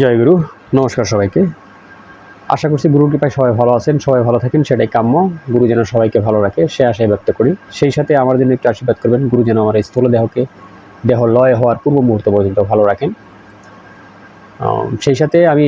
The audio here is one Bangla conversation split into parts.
জয় গুরু, নমস্কার সবাইকে। আশা করছি গুরুর কৃপায় সবাই ভালো আছেন, সবাই ভালো থাকেন, সেটাই কাম্য। গুরু যেন সবাইকে ভালো রাখে, সে আশায় ব্যক্ত করি। সেই সাথে আমার জন্য একটু আশীর্বাদ করবেন, গুরু যেন আমার স্থূল দেহকে, দেহ লয় হওয়ার পূর্ব মুহূর্ত পর্যন্ত ভালো রাখেন। সেই সাথে আমি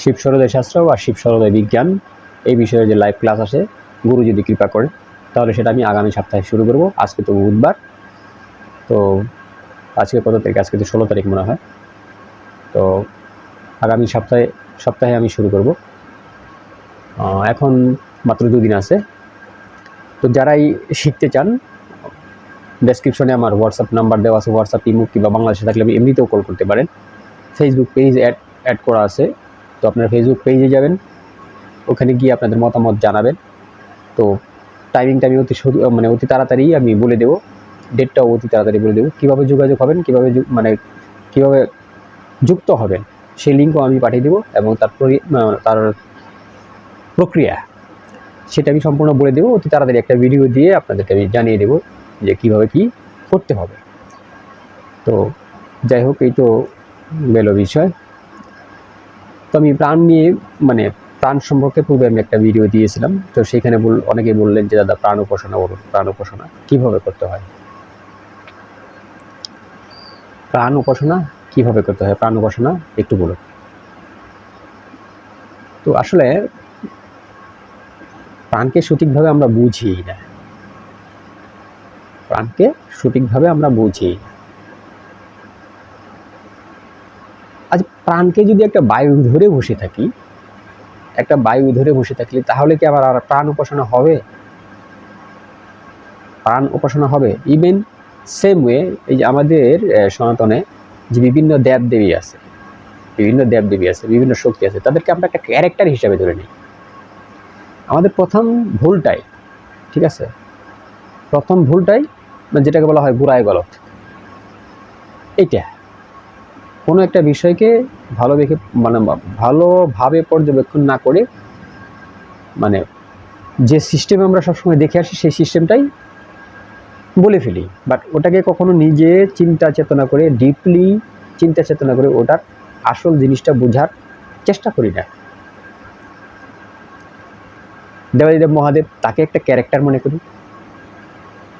শিব সরোদয় শাস্ত্র বা শিব সরোদয় বিজ্ঞান এই বিষয়ে যে লাইভ ক্লাস আসে গুরু যদি কৃপা করে তাহলে সেটা আমি আগামী সপ্তাহে শুরু করব। আজকে তো বুধবার, তো আজকে কত তারিখ? আজকে তো ষোলো তারিখ মনে হয়। তো আগামী সপ্তাহে সপ্তাহে আমি শুরু করব। এখন মাত্র দুদিন আছে। তো যারাই শিখতে চান ডেসক্রিপশনে আমার হোয়াটসঅ্যাপ নাম্বার দেওয়া আছে হোয়াটসঅ্যাপ ইমুক কিংবা বাংলাদেশে থাকলে আপনি এমনিতেও কল করতে পারেন। ফেসবুক পেজ অ্যাড অ্যাড করা আছে। তো আপনার ফেসবুক পেজে যাবেন। ওখানে গিয়ে আপনাদের মতামত জানাবেন। তো টাইমিংটা আমি অতি মানে অতি তাড়াতাড়ি আমি বলে দেবো। ডেটটাও অতি তাড়াতাড়ি বলে দেবো। কীভাবে যোগাযোগ হবেন, কীভাবে মানে কীভাবে যুক্ত হবেন সেই লিঙ্কও আমি পাঠিয়ে দেবো এবং তার তার প্রক্রিয়া সেটা আমি সম্পূর্ণ বলে দেবো। অতি তাড়াতাড়ি একটা ভিডিও দিয়ে আপনাদেরকে আমি জানিয়ে দেবো যে কীভাবে কী করতে হবে। তো যাই হোক, এই তো গেল বিষয়। তো আমি প্রাণ নিয়ে মানে প্রাণ সম্পর্কে পূর্বে আমি একটা ভিডিও দিয়েছিলাম। তো সেখানে বল অনেকে বললেন যে, দাদা, প্রাণ উপাসনা বলুন প্রাণ উপাসনা কীভাবে করতে হয়? প্রাণ উপাসনা কীভাবে করতে হয়, প্রাণ উপাসনা, একটু বলুন। তো আসলে প্রাণকে সঠিকভাবে আমরা বুঝি না। প্রাণকে সঠিকভাবে আমরা বুঝি। আজ প্রাণকে যদি একটা বায়ু ধরে বসে থাকি, একটা বায়ু ধরে বসে থাকলে তাহলে কি আবার আর প্রাণ উপাসনা হবে? প্রাণ উপাসনা হবে। ইভেন সেম ওয়ে এই যে আমাদের সনাতনে যে বিভিন্ন দেব দেবী আছে, বিভিন্ন দেব দেবী আছে, বিভিন্ন শক্তি আছে, তাদেরকে আমরা একটা ক্যারেক্টার হিসাবে ধরে নিই। আমাদের প্রথম ভুলটাই, ঠিক আছে? প্রথম ভুলটাই মানে যেটাকে বলা হয় বুড়াই গলত। এইটা। কোনো একটা বিষয়কে ভালো দেখে মানে ভালোভাবে পর্যবেক্ষণ না করে মানে যে সিস্টেম আমরা সবসময় দেখে আসি, সেই সিস্টেমটাই বলে ফেলি। বাট ওটাকে কখনো নিজে চিন্তা চেতনা করে ডিপলি চিন্তা চেতনা করে ওটার আসল জিনিসটা বোঝার চেষ্টা করি না। দেবাদিদেব মহাদেব তাকে একটা ক্যারেক্টার মনে করি।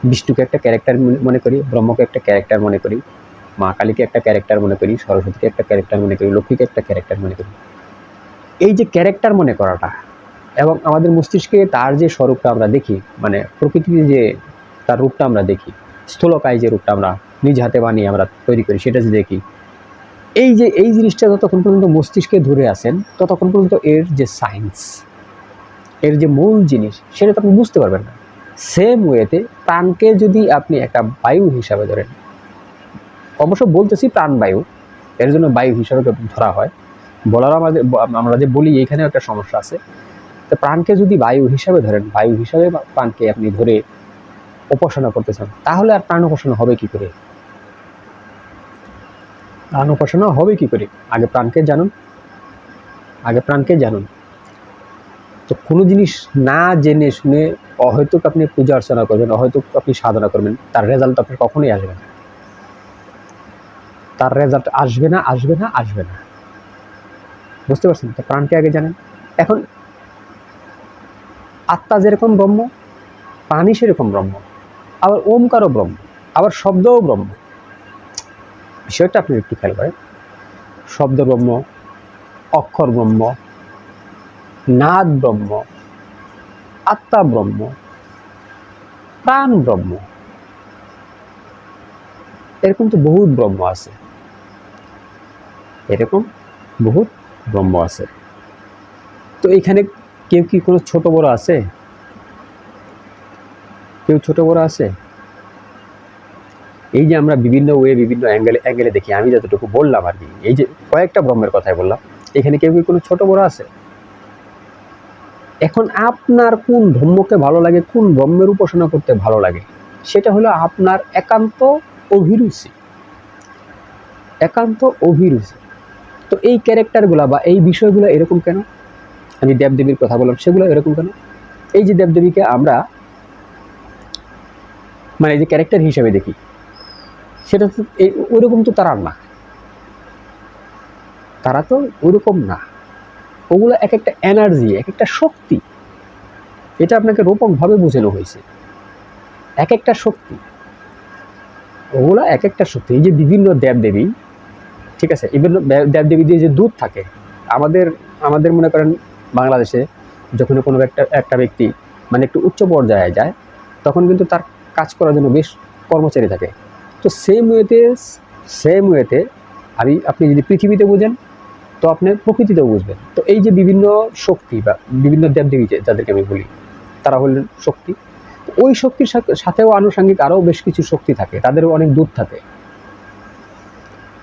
বিষ্ণুকে একটা ক্যারেক্টার মনে করি, ব্রহ্মকে একটা ক্যারেক্টার মনে করি, মা কালীকে একটা ক্যারেক্টার মনে করি, সরস্বতীকে একটা ক্যারেক্টার মনে করি, লক্ষ্মীকে একটা ক্যারেক্টার মনে করি। এই যে ক্যারেক্টার মনে করাটা এবং আমাদের মস্তিষ্কে তার যে স্বরূপটা আমরা দেখি মানে প্রকৃতির যে তার রূপটা আমরা দেখি। স্থূলকায় যে রূপটা আমরা নিজ হাতে বানিয়ে আমরা তৈরি করি, সেটা যে দেখি। এই যে, এই জিনিসটা যতক্ষণ পর্যন্ত মস্তিষ্কে ধরে আসেন ততক্ষণ পর্যন্ত এর যে সায়েন্স এর যে মূল জিনিস, সেটা তো আপনি বুঝতে পারবেন না। সেম ওয়েতে প্রাণকে যদি আপনি একটা বায়ু হিসাবে ধরেন, অবশ্য বলতেছি প্রাণবায়ু এর জন্য বায়ু হিসাবে ধরা হয়। বলার আমাদের, আমরা যে বলি, এইখানেও একটা সমস্যা আছে। তো প্রাণকে যদি বায়ু হিসাবে ধরেন, বায়ু হিসাবে প্রাণকে আপনি ধরে উপাসনা করতে চান, তাহলে আর প্রাণ উপাসনা হবে কি করে? প্রাণ উপাসনা হবে কি করে? আগে প্রাণকে জানুন। আগে প্রাণকে জানুন। তো কোনো জিনিস না জেনে শুনে অহৈতুক আপনি পূজা অর্চনা করবেন, অহৈতুক আপনি সাধনা করবেন, তার রেজাল্ট আপনার কখনোই আসবে না। তার রেজাল্ট আসবে না আসবে না আসবে না। বুঝতে পারছেন? তো প্রাণকে আগে জানেন। এখন আত্মা যেরকম ব্রহ্ম প্রাণী সেরকম ব্রহ্ম। আবার ওমকারও ব্রহ্ম, আবার শব্দও ব্রহ্ম। বিষয়টা আপনি একটু খেয়াল করেন। শব্দ ব্রহ্ম, অক্ষর ব্রহ্ম, নাদ ব্রহ্ম, আত্মা ব্রহ্ম, প্রাণ ব্রহ্ম। এরকম তো বহুত ব্রহ্ম আছে। এরকম বহুত ব্রহ্ম আছে। তো এখানে কেউ কি কোনো ছোট বড় আছে? কেউ ছোট বড় আছে? এই যে আমরা বিভিন্ন ওয়ে বিভিন্ন অ্যাঙ্গেলে অ্যাঙ্গেলে দেখি, আমি যতটুকু বললাম আর কি, এই যে কয়েকটা ব্রহ্মের কথাই বললাম, এখানে কেউ কি কোনো ছোট বড় আছে? এখন আপনার কোন ধর্মকে ভালো লাগে, কোন ব্রহ্মের উপাসনা করতে ভালো লাগে, সেটা হলো আপনার একান্ত অভিরুচি। একান্ত অভিরুচি। তো এই ক্যারেক্টারগুলা বা এই বিষয়গুলো এরকম কেন? আমি দেবদেবীর কথা বললাম, সেগুলো এরকম কেন? এই যে দেবদেবীকে আমরা মানে যে ক্যারেক্টার হিসেবে দেখি, সেটা তো ওরকম তো তারা না। তারা তো ওইরকম না। ওগুলো এক একটা এনার্জি এক একটা শক্তি। এটা আপনাকে রোপকভাবে বোঝানো হয়েছে। এক একটা শক্তি। ওগুলো এক একটা শক্তি। এই যে বিভিন্ন দেবদেবী, ঠিক আছে? বিভিন্ন দেবদেবী দিয়ে যে দুধ থাকে, আমাদের আমাদের মনে করেন বাংলাদেশে যখন কোনো একটা একটা ব্যক্তি মানে একটু উচ্চ পর্যায়ে যায়, তখন কিন্তু তার কাজ করার জন্য বেশ কর্মচারী থাকে। তো সেম ওয়েতে সেম ওয়েতে আমি, আপনি যদি পৃথিবীতে বুঝেন, তো আপনি প্রকৃতিতেও বুঝবেন। তো এই যে বিভিন্ন শক্তি বা বিভিন্ন দেবদেবী যাদেরকে আমি বলি, তারা হলেন শক্তি। ওই শক্তির সাথে- সাথেও আনুষঙ্গিক আরও বেশ কিছু শক্তি থাকে। তাদেরও অনেক দুধ থাকে।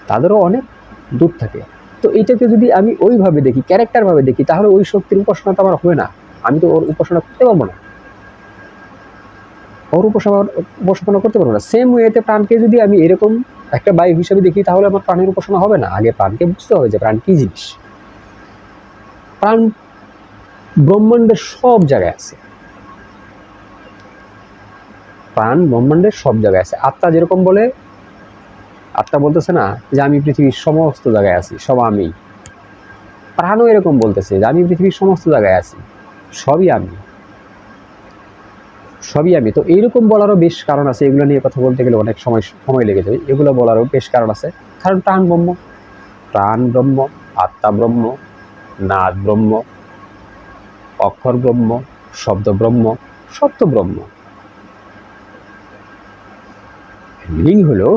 তাদেরও অনেক দুধ থাকে। তো এইটাকে যদি আমি ওইভাবে দেখি ক্যারেক্টারভাবে দেখি, তাহলে ওই শক্তির উপাসনা তো আমার হবে না। আমি তো ওর উপাসনা করতে পারব না। ওর উপাসনা উপাসনা করতে পারব না। সেম ওয়েতে প্রাণকে যদি আমি এরকম একটা বায়ু হিসাবে দেখি, তাহলে আমার প্রাণের উপাসনা হবে না। আগে প্রাণকে বুঝতে হবে যে প্রাণ কী জিনিস। প্রাণ ব্রহ্মাণ্ডের সব জায়গায় আছে। প্রাণ ব্রহ্মাণ্ডের সব জায়গায় আছে। আত্মা যেরকম বলে, আত্মা বলতেছে না যে আমি পৃথিবীর সমস্ত জায়গায় আছি, সব আমি। প্রাণও এরকম বলতেছে যে আমি পৃথিবীর সমস্ত জায়গায় আছি, সবই আমি। সবই আমি। তো এইরকম বলারও বেশ কারণ আছে, এগুলো নিয়ে কথা বলতে গেলে অনেক সময় সময় লেগে যাবে এগুলো বলারও বেশ কারণ আছে। কারণ প্রাণ ব্রহ্ম। প্রাণ ব্রহ্ম, আত্মা ব্রহ্ম, নাদ ব্রহ্ম, অক্ষর ব্রহ্ম, শব্দ ব্রহ্ম, সত্য ব্রহ্ম। মিনিং হলো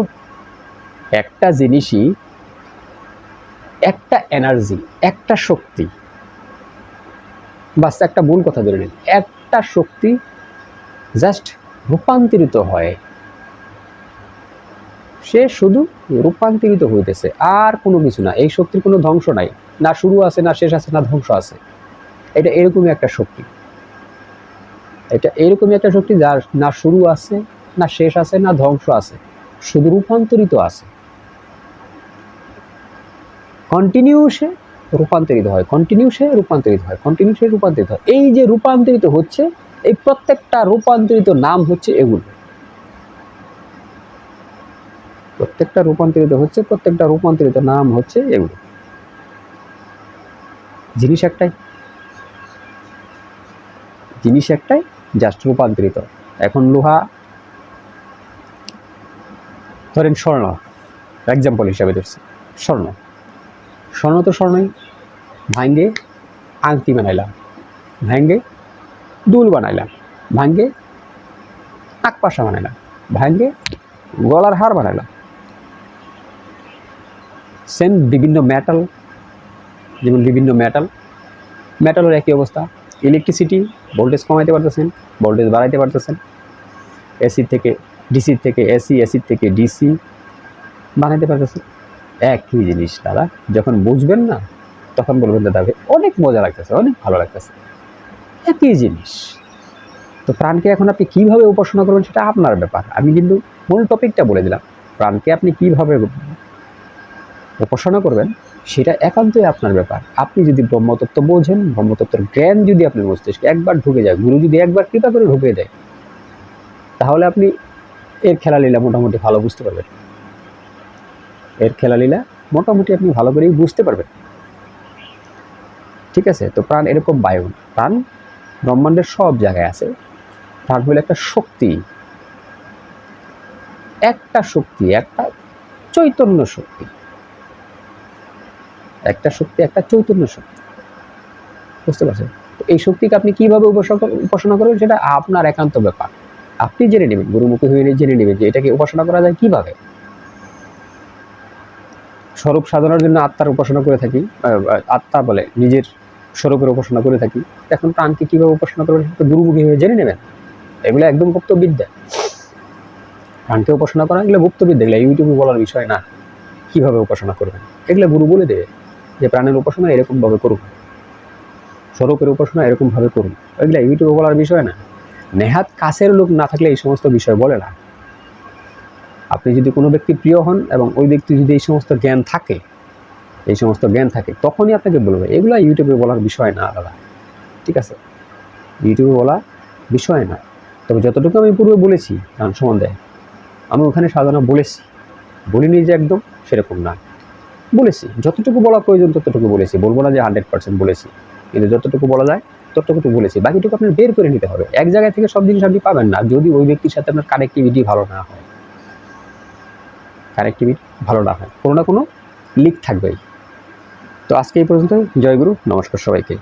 একটা জিনিসই একটা এনার্জি, একটা শক্তি। বাস একটা মূল কথা ধরে নিন। একটা শক্তি জাস্ট রূপান্তরিত হয়। সে শুধু রূপান্তরিত হইতেছে, আর কোনো কিছু না। এই শক্তির কোনো ধ্বংস নাই। না শুরু আছে, না শেষ আছে, না ধ্বংস আছে। এটা এরকমই একটা শক্তি। এটা এরকমই একটা শক্তি যার না শুরু আছে, না শেষ আছে, না ধ্বংস আছে। শুধু রূপান্তরিত আছে। কন্টিনিউ সে রূপান্তরিত হয়। কন্টিনিউ সে রূপান্তরিত হয়। কন্টিনিউ সে রূপান্তরিত হয়। এই যে রূপান্তরিত হচ্ছে এই প্রত্যেকটা রূপান্তরিত নাম হচ্ছে এগুলো। প্রত্যেকটা রূপান্তরিত হচ্ছে, প্রত্যেকটা রূপান্তরিত নাম হচ্ছে এগুলো। জিনিস একটাই। জিনিস একটাই জাস্ট রূপান্তরিত। এখন লোহা, ধরেন স্বর্ণ এক্সাম্পল হিসাবে ধরছি, স্বর্ণ। স্বর্ণ তো স্বর্ণই। ভাঙ্গে আংটি বানাইলাম। ভাঙ্গে দুল বানাইলাম, ভাঙ্গে আকপাশা বানাইলাম, ভাঙ্গে গলার হার বানাইলাম। সেম বিভিন্ন মেটাল যেমন বিভিন্ন মেটাল মেটালের একই অবস্থা। ইলেকট্রিসিটি ভোল্টেজ কমাইতে পারতেছেন ভোল্টেজ বাড়াইতে পারতেছেন। এসি থেকে ডিসি থেকে এসি এসি থেকে ডিসি বানাইতে পারতেছেন। একই জিনিস দাদা যখন বুঝবেন না, তখন বলবেন দাদা অনেক মজা লাগতেছে, অনেক ভালো লাগতেছে। একই জিনিস। তো প্রাণকে এখন আপনি কীভাবে উপাসনা করবেন সেটা আপনার ব্যাপার। আমি কিন্তু মূল টপিকটা বলে দিলাম। প্রাণকে আপনি কীভাবে উপাসনা করবেন সেটা একান্তই আপনার ব্যাপার। আপনি যদি ব্রহ্মতত্ত্ব বোঝেন, ব্রহ্মতত্ত্বের জ্ঞান যদি আপনার মস্তিষ্কে একবার ঢুকে যায়, গুরু যদি একবার কৃপা করে ঢুকে দেয়, তাহলে আপনি এর খেলালীলা মোটামুটি ভালো বুঝতে পারবেন। এর খেলালীলা মোটামুটি আপনি ভালো করেই বুঝতে পারবেন। ঠিক আছে? তো প্রাণ এরকম বায়ু। প্রাণ ব্রহ্মাণ্ডের সব জায়গায় আছে। হলো একটা শক্তি। একটা শক্তি, একটা চৈতন্য শক্তি। একটা শক্তি, একটা চৈতন্য শক্তি। বুঝতে পারছেন? তো এই শক্তিকে আপনি কীভাবে উপাসনা করবেন সেটা আপনার একান্ত ব্যাপার। আপনি জেনে নেবেন, গুরুমুখী হয়ে জেনে নেবেন যে এটাকে উপাসনা করা যায় কীভাবে। স্বরূপ সাধনার জন্য আত্মার উপাসনা করে থাকি আত্মা বলে নিজের স্বরূপের উপাসনা করে থাকি। এখন প্রাণকে কীভাবে উপাসনা করবেন সেটা গুরুমুখী হয়ে জেনে নেবেন। এগুলো একদম গুপ্তবিদ্যা। প্রাণকে উপাসনা করা, এগুলো গুপ্তবিদ্যা, এগুলো ইউটিউবে বলার বিষয় না। কীভাবে উপাসনা করবেন? এগুলো গুরু বলে দেবে যে প্রাণের উপাসনা এরকমভাবে করুন। স্বরূপের উপাসনা এরকমভাবে করুন। এগুলো ইউটিউবে বলার বিষয় না। নেহাত কাছের লোক না থাকলে এই সমস্ত বিষয় বলে না। আপনি যদি কোনো ব্যক্তি প্রিয় হন এবং ওই ব্যক্তি যদি এই সমস্ত জ্ঞান থাকে এই সমস্ত জ্ঞান থাকে, তখনই আপনাকে বলবে। এগুলো ইউটিউবে বলার বিষয় না, দাদা। ঠিক আছে? ইউটিউবে বলা বিষয় না। তবে যতটুকু আমি পূর্বে বলেছি গান সম্বন্ধে, আমি ওখানে সাধনা বলেছি। বলিনি যে একদম সেরকম না। বলেছি, যতটুকু বলা প্রয়োজন ততটুকু বলেছি। বলব না যে হান্ড্রেড পার্সেন্ট বলেছি, কিন্তু যতটুকু বলা যায় ততটুকু বলেছি। বাকিটুকু আপনার বের করে নিতে হবে। এক জায়গায় থেকে সব জিনিস আপনি পাবেন না, যদি ওই ব্যক্তির সাথে আপনার কানেক্টিভিটি ভালো না হয়। কানেক্টিভিটি ভালো না হয়। কোনো না কোনো লিক থাকবেই। তো আজকে এই পর্যন্ত জয়গুরু নমস্কার সবাইকে।